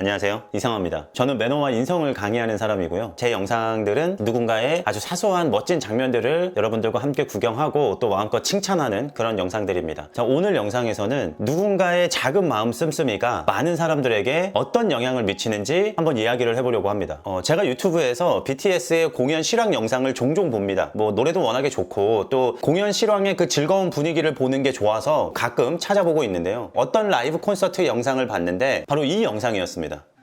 안녕하세요. 이상화입니다. 저는 매너와 인성을 강의하는 사람이고요. 제 영상들은 누군가의 아주 사소한 멋진 장면들을 여러분들과 함께 구경하고 또 마음껏 칭찬하는 그런 영상들입니다. 자, 오늘 영상에서는 누군가의 작은 마음 씀씀이가 많은 사람들에게 어떤 영향을 미치는지 한번 이야기를 해보려고 합니다. 어, 제가 유튜브에서 BTS의 공연 실황 영상을 종종 봅니다. 뭐 노래도 워낙에 좋고 또 공연 실황의 그 즐거운 분위기를 보는 게 좋아서 가끔 찾아보고 있는데요. 어떤 라이브 콘서트 영상을 봤는데 바로 이 영상이었습니다. 있습니다.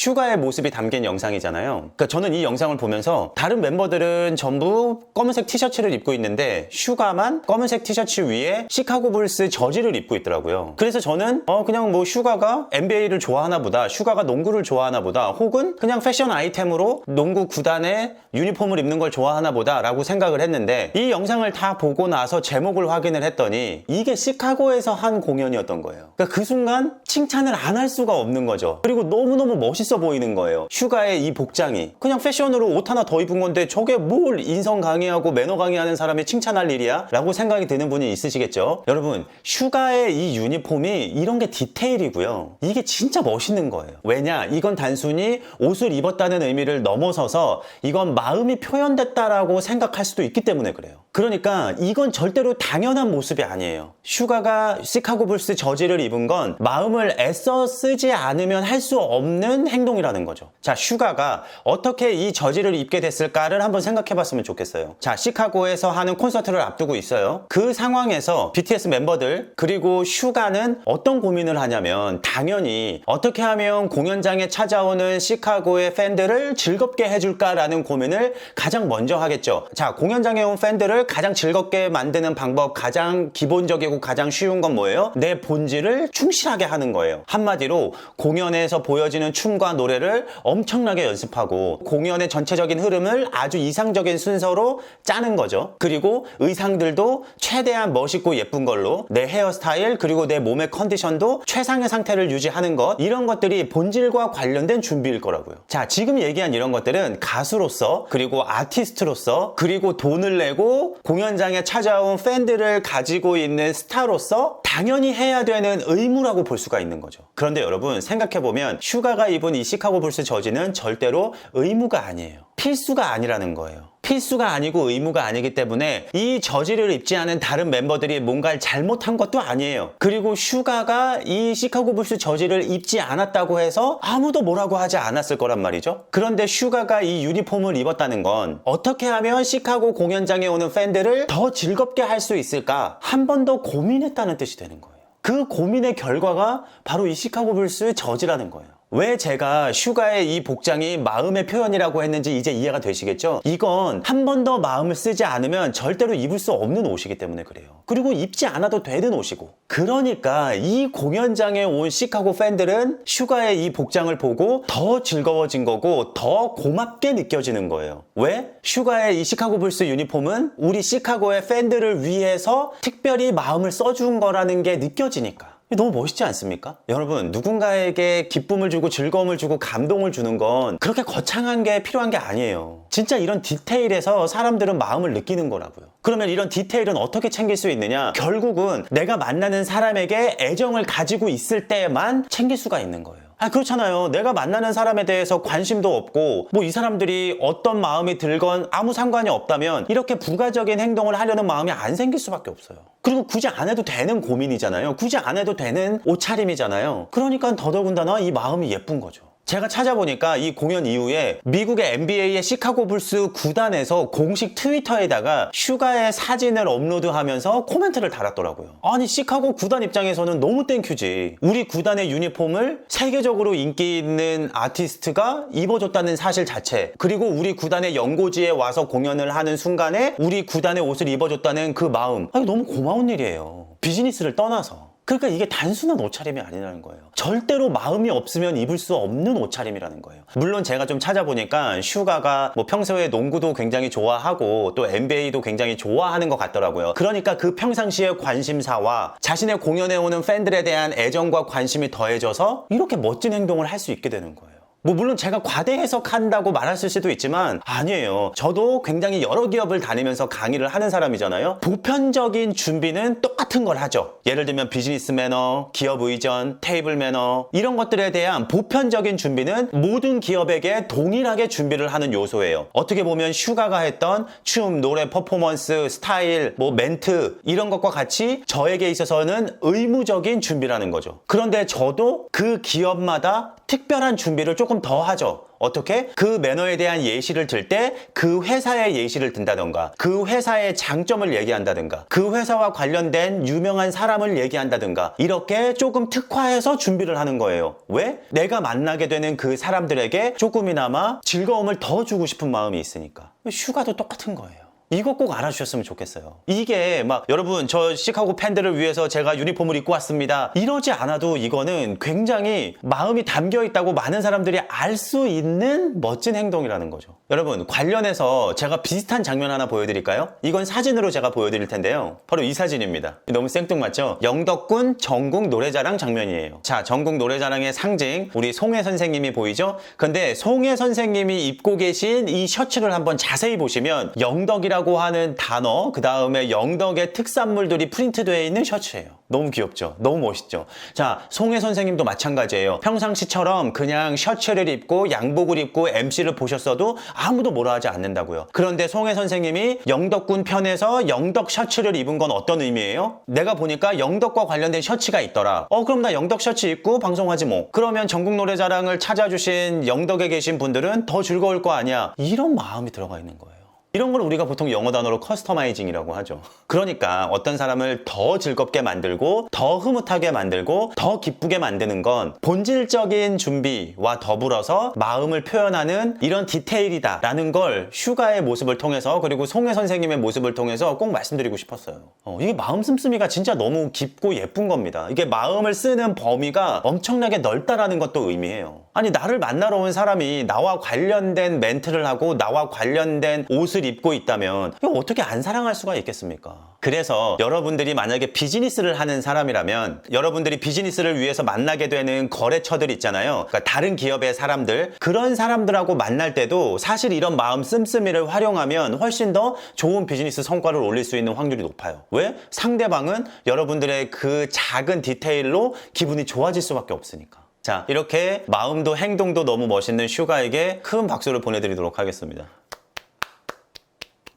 슈가의 모습이 담긴 영상이잖아요. 그러니까 저는 이 영상을 보면서 다른 멤버들은 전부 검은색 티셔츠를 입고 있는데 슈가만 검은색 티셔츠 위에 시카고 불스 저지를 입고 있더라고요. 그래서 저는 어 그냥 뭐 슈가가 NBA를 좋아하나 보다. 슈가가 농구를 좋아하나 보다. 혹은 그냥 패션 아이템으로 농구 구단의 유니폼을 입는 걸 좋아하나 보다라고 생각을 했는데 이 영상을 다 보고 나서 제목을 확인을 했더니 이게 시카고에서 한 공연이었던 거예요. 그러니까 그 순간 칭찬을 안 할 수가 없는 거죠. 그리고 너무너무 멋있어 보이는 거예요. 슈가의 이 복장이. 그냥 패션으로 옷 하나 더 입은 건데 저게 뭘 인성 강의하고 매너 강의하는 사람이 칭찬할 일이야? 라고 생각이 드는 분이 있으시겠죠? 여러분, 슈가의 이 유니폼이 이런 게 디테일이고요. 이게 진짜 멋있는 거예요. 왜냐? 이건 단순히 옷을 입었다는 의미를 넘어서서 이건 마음이 표현됐다라고 생각할 수도 있기 때문에 그래요. 그러니까 이건 절대로 당연한 모습이 아니에요. 슈가가 시카고 불스 저지를 입은 건 마음을 애써 쓰지 않으면 할 수 없는 행 동이라는 거죠. 자, 슈가가 어떻게 이 저지를 입게 됐을까를 한번 생각해 봤으면 좋겠어요. 자, 시카고에서 하는 콘서트를 앞두고 있어요. 그 상황에서 BTS 멤버들 그리고 슈가는 어떤 고민을 하냐면 당연히 어떻게 하면 공연장에 찾아오는 시카고의 팬들을 즐겁게 해줄까라는 고민을 가장 먼저 하겠죠. 자, 공연장에 온 팬들을 가장 즐겁게 만드는 방법 가장 기본적이고 가장 쉬운 건 뭐예요? 내 본질을 충실하게 하는 거예요. 한마디로 공연에서 보여지는 춤과 노래를 엄청나게 연습하고 공연의 전체적인 흐름을 아주 이상적인 순서로 짜는 거죠. 그리고 의상들도 최대한 멋있고 예쁜 걸로 내 헤어스타일 그리고 내 몸의 컨디션도 최상의 상태를 유지하는 것 이런 것들이 본질과 관련된 준비일 거라고요. 자, 지금 얘기한 이런 것들은 가수로서 그리고 아티스트로서 그리고 돈을 내고 공연장에 찾아온 팬들을 가지고 있는 스타로서 당연히 해야 되는 의무라고 볼 수가 있는 거죠. 그런데 여러분 생각해보면 슈가가 입은 이 시카고 불스 저지는 절대로 의무가 아니에요. 필수가 아니라는 거예요. 필수가 아니고 의무가 아니기 때문에 이 저지를 입지 않은 다른 멤버들이 뭔가를 잘못한 것도 아니에요. 그리고 슈가가 이 시카고 불스 저지를 입지 않았다고 해서 아무도 뭐라고 하지 않았을 거란 말이죠. 그런데 슈가가 이 유니폼을 입었다는 건 어떻게 하면 시카고 공연장에 오는 팬들을 더 즐겁게 할 수 있을까 한 번 더 고민했다는 뜻이 되는 거예요. 그 고민의 결과가 바로 이 시카고 불스 저지라는 거예요. 왜 제가 슈가의 이 복장이 마음의 표현이라고 했는지 이제 이해가 되시겠죠? 이건 한 번 더 마음을 쓰지 않으면 절대로 입을 수 없는 옷이기 때문에 그래요. 그리고 입지 않아도 되는 옷이고. 그러니까 이 공연장에 온 시카고 팬들은 슈가의 이 복장을 보고 더 즐거워진 거고 더 고맙게 느껴지는 거예요. 왜? 슈가의 이 시카고 불스 유니폼은 우리 시카고의 팬들을 위해서 특별히 마음을 써준 거라는 게 느껴지니까. 너무 멋있지 않습니까? 여러분, 누군가에게 기쁨을 주고 즐거움을 주고 감동을 주는 건 그렇게 거창한 게 필요한 게 아니에요. 진짜 이런 디테일에서 사람들은 마음을 느끼는 거라고요. 그러면 이런 디테일은 어떻게 챙길 수 있느냐? 결국은 내가 만나는 사람에게 애정을 가지고 있을 때만 챙길 수가 있는 거예요. 아, 그렇잖아요. 내가 만나는 사람에 대해서 관심도 없고, 뭐 이 사람들이 어떤 마음이 들건 아무 상관이 없다면 이렇게 부가적인 행동을 하려는 마음이 안 생길 수밖에 없어요. 그리고 굳이 안 해도 되는 고민이잖아요. 굳이 안 해도 되는 옷차림이잖아요. 그러니까 더더군다나 이 마음이 예쁜 거죠. 제가 찾아보니까 이 공연 이후에 미국의 NBA의 시카고 불스 구단에서 공식 트위터에다가 슈가의 사진을 업로드하면서 코멘트를 달았더라고요. 아니 시카고 구단 입장에서는 너무 땡큐지. 우리 구단의 유니폼을 세계적으로 인기 있는 아티스트가 입어줬다는 사실 자체 그리고 우리 구단의 연고지에 와서 공연을 하는 순간에 우리 구단의 옷을 입어줬다는 그 마음 아니 너무 고마운 일이에요. 비즈니스를 떠나서. 그러니까 이게 단순한 옷차림이 아니라는 거예요. 절대로 마음이 없으면 입을 수 없는 옷차림이라는 거예요. 물론 제가 좀 찾아보니까 슈가가 뭐 평소에 농구도 굉장히 좋아하고 또 NBA도 굉장히 좋아하는 것 같더라고요. 그러니까 그 평상시의 관심사와 자신의 공연에 오는 팬들에 대한 애정과 관심이 더해져서 이렇게 멋진 행동을 할 수 있게 되는 거예요. 뭐 물론 제가 과대 해석한다고 말했을 수도 있지만 아니에요. 저도 굉장히 여러 기업을 다니면서 강의를 하는 사람이잖아요. 보편적인 준비는 똑같은 걸 하죠. 예를 들면 비즈니스 매너, 기업 의전, 테이블 매너 이런 것들에 대한 보편적인 준비는 모든 기업에게 동일하게 준비를 하는 요소예요. 어떻게 보면 슈가가 했던 춤, 노래, 퍼포먼스, 스타일, 뭐 멘트 이런 것과 같이 저에게 있어서는 의무적인 준비라는 거죠. 그런데 저도 그 기업마다 특별한 준비를 조금 더 하죠. 어떻게? 그 매너에 대한 예시를 들 때 그 회사의 예시를 든다던가 그 회사의 장점을 얘기한다든가 그 회사와 관련된 유명한 사람을 얘기한다든가 이렇게 조금 특화해서 준비를 하는 거예요. 왜? 내가 만나게 되는 그 사람들에게 조금이나마 즐거움을 더 주고 싶은 마음이 있으니까. 휴가도 똑같은 거예요. 이거 꼭 알아주셨으면 좋겠어요. 이게 막 여러분 저 시카고 팬들을 위해서 제가 유니폼을 입고 왔습니다. 이러지 않아도 이거는 굉장히 마음이 담겨 있다고 많은 사람들이 알 수 있는 멋진 행동이라는 거죠. 여러분 관련해서 제가 비슷한 장면 하나 보여드릴까요? 이건 사진으로 제가 보여드릴 텐데요. 바로 이 사진입니다. 너무 생뚱맞죠? 영덕군 전국 노래자랑 장면이에요. 자, 전국 노래자랑의 상징 우리 송혜 선생님이 보이죠? 근데 송혜 선생님이 입고 계신 이 셔츠를 한번 자세히 보시면 영덕이라고 하는 단어 그 다음에 영덕의 특산물들이 프린트되어 있는 셔츠예요. 너무 귀엽죠? 너무 멋있죠? 자, 송혜 선생님도 마찬가지예요. 평상시처럼 그냥 셔츠를 입고 양복을 입고 MC를 보셨어도 아무도 뭐라 하지 않는다고요. 그런데 송혜 선생님이 영덕군 편에서 영덕 셔츠를 입은 건 어떤 의미예요? 내가 보니까 영덕과 관련된 셔츠가 있더라. 어, 그럼 나 영덕 셔츠 입고 방송하지 뭐. 그러면 전국 노래자랑을 찾아주신 영덕에 계신 분들은 더 즐거울 거 아니야. 이런 마음이 들어가 있는 거예요. 이런 걸 우리가 보통 영어 단어로 커스터마이징이라고 하죠. 그러니까 어떤 사람을 더 즐겁게 만들고 더 흐뭇하게 만들고 더 기쁘게 만드는 건 본질적인 준비와 더불어서 마음을 표현하는 이런 디테일이다라는 걸 휴가의 모습을 통해서 그리고 송혜 선생님의 모습을 통해서 꼭 말씀드리고 싶었어요. 어, 이게 마음 씀씀이가 진짜 너무 깊고 예쁜 겁니다. 이게 마음을 쓰는 범위가 엄청나게 넓다라는 것도 의미해요. 아니 나를 만나러 온 사람이 나와 관련된 멘트를 하고 나와 관련된 옷을 입고 있다면 어떻게 안 사랑할 수가 있겠습니까? 그래서 여러분들이 만약에 비즈니스를 하는 사람이라면 여러분들이 비즈니스를 위해서 만나게 되는 거래처들 있잖아요. 그러니까 다른 기업의 사람들 그런 사람들하고 만날 때도 사실 이런 마음 씀씀이를 활용하면 훨씬 더 좋은 비즈니스 성과를 올릴 수 있는 확률이 높아요. 왜? 상대방은 여러분들의 그 작은 디테일로 기분이 좋아질 수밖에 없으니까. 자, 이렇게 마음도 행동도 너무 멋있는 슈가에게 큰 박수를 보내드리도록 하겠습니다.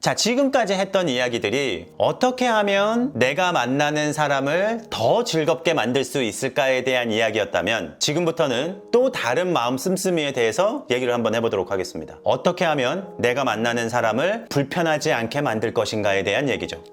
자, 지금까지 했던 이야기들이 어떻게 하면 내가 만나는 사람을 더 즐겁게 만들 수 있을까에 대한 이야기였다면 지금부터는 또 다른 마음 씀씀이에 대해서 얘기를 한번 해보도록 하겠습니다. 어떻게 하면 내가 만나는 사람을 불편하지 않게 만들 것인가에 대한 얘기죠.